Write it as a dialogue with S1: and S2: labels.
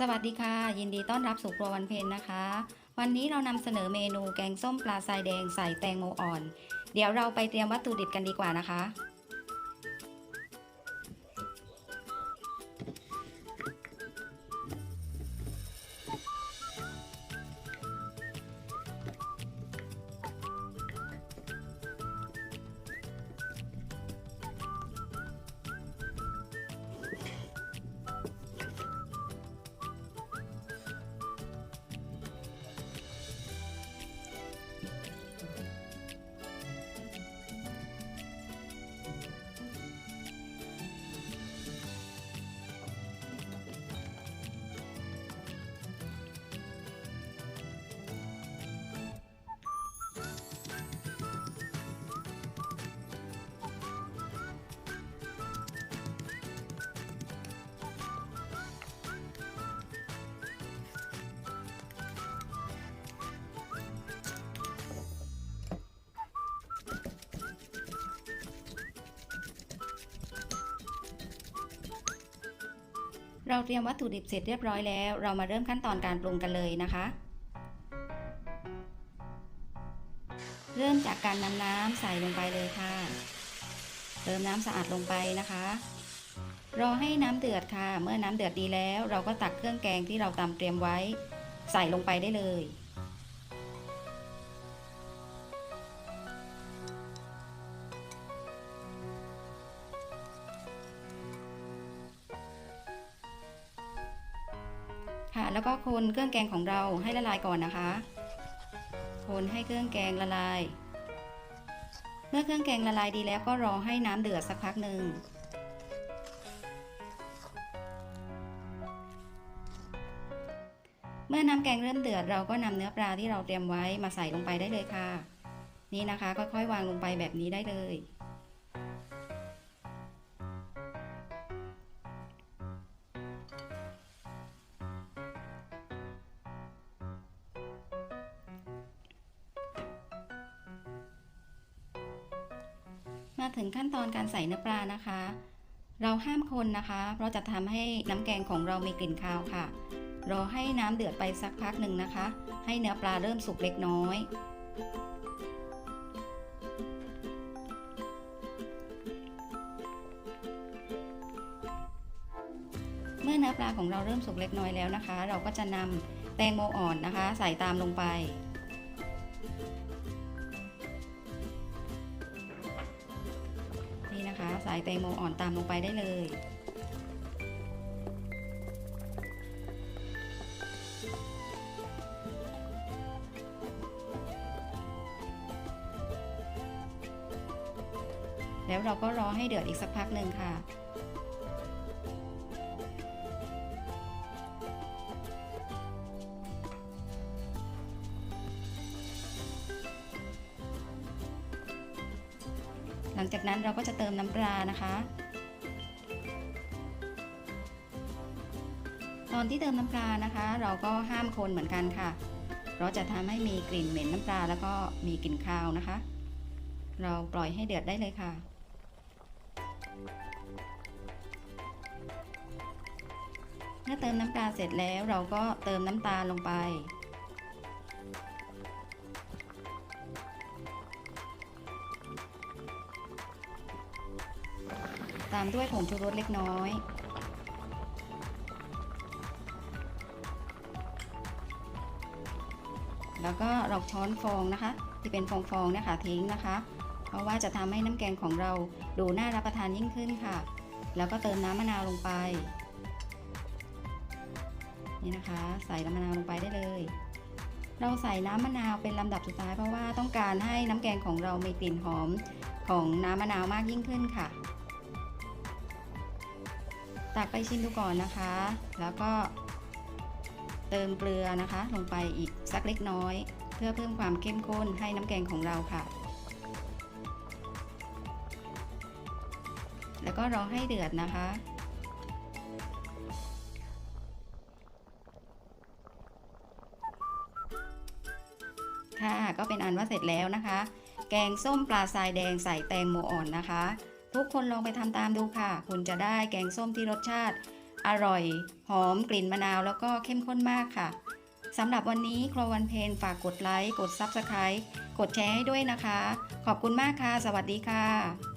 S1: สวัสดีค่ะ ยินดีต้อนรับสู่ครัววันเพนนะคะ วันนี้เรานำเสนอเมนูแกงส้มปลาทรายแดงใส่แตงโมอ่อน เดี๋ยวเราไปเตรียมวัตถุดิบกันดีกว่านะคะ เราเตรียมวัตถุดิบเสร็จเรียบร้อยแล้ว เรามาเริ่มขั้นตอนการปรุงกันเลยนะคะ เริ่มจากการนำน้ำใส่ลงไปเลยค่ะเติมน้ำสะอาดลงไปนะคะ รอให้น้ำเดือดค่ะ เมื่อน้ำเดือดดีแล้ว เราก็ตักเครื่องแกงที่เราตำเตรียมไว้ ใส่ลงไปได้เลย แล้วก็คนเครื่องแกงของเราให้ละลายก่อนนะคะ คนให้เครื่องแกงละลาย เมื่อเครื่องแกงละลายดีแล้วก็รอให้น้ำเดือดสักพักหนึ่งเมื่อน้ำแกงเริ่มเดือดเราก็นำเนื้อปลาที่เราเตรียมไว้มาใส่ลงไปได้เลยค่ะ นี่นะคะค่อยๆวางลงไปแบบนี้ได้เลย มาถึงขั้นตอนการใส่เนื้อปลานะคะ เราห้ามคนนะคะ เพราะจะทำให้น้ำแกงของเรามีกลิ่นคาวค่ะ รอให้น้ำเดือดไปสักพักหนึ่งนะคะ ให้เนื้อปลาเริ่มสุกเล็กน้อย เมื่อเนื้อปลาของเราเริ่มสุกเล็กน้อยแล้วนะคะ เราก็จะนำแตงโมอ่อนนะคะ ใส่ตามลงไป นี่นะคะใส่แตงโมอ่อนตามลงไปได้เลย แล้วเราก็รอให้เดือดอีกสักพักหนึ่งค่ะ หลังจากนั้นเราก็จะเติมน้ำปลานะคะ ตอนที่เติมน้ำปลานะคะ เราก็ห้ามคนเหมือนกันค่ะ เพราะจะทำให้มีกลิ่นเหม็นน้ำปลาแล้วก็มีกลิ่นคาวนะคะ เราปล่อยให้เดือดได้เลยค่ะเมื่อเติมน้ำปลาเสร็จแล้วเราก็เติมน้ำตาลลงไป ตามด้วยผงชูรสเล็กน้อย แล้วก็เราช้อนฟองนะคะ ที่เป็นฟองๆนี่ยค่ะทิ้งนะคะ เพราะว่าจะทำให้น้ำแกงของเราดูน่ารับประทานยิ่งขึ้นค่ะ แล้วก็เติมน้ำมะนาวลงไป นี่นะคะ ใส่น้ำมะนาวลงไปได้เลยเราใส่น้ำมะนาวเป็นลำดับสุดท้ายเพราะว่าต้องการให้น้ำแกงของเรามีกลิ่นหอมของน้ำมะนาวมากยิ่งขึ้นค่ะ ตักไปชิมดูก่อนนะคะ แล้วก็เติมเกลือนะคะ ลงไปอีกสักเล็กน้อย เพื่อเพิ่มความเข้มข้นให้น้ำแกงของเราค่ะ แล้วก็รอให้เดือดนะคะค่ะก็เป็นอันว่าเสร็จแล้วนะคะ แกงส้มปลาทรายแดงใส่แตงโมอ่อนนะคะ ทุกคนลองไปทำตามดูค่ะ คุณจะได้แกงส้มที่รสชาติ อร่อย หอมกลิ่นมะนาวแล้วก็เข้มข้นมากค่ะสำหรับวันนี้ครัววันเพนฝากกดไลค์ กด Subscribe กดแชร์ให้ด้วยนะคะ ขอบคุณมากค่ะ สวัสดีค่ะ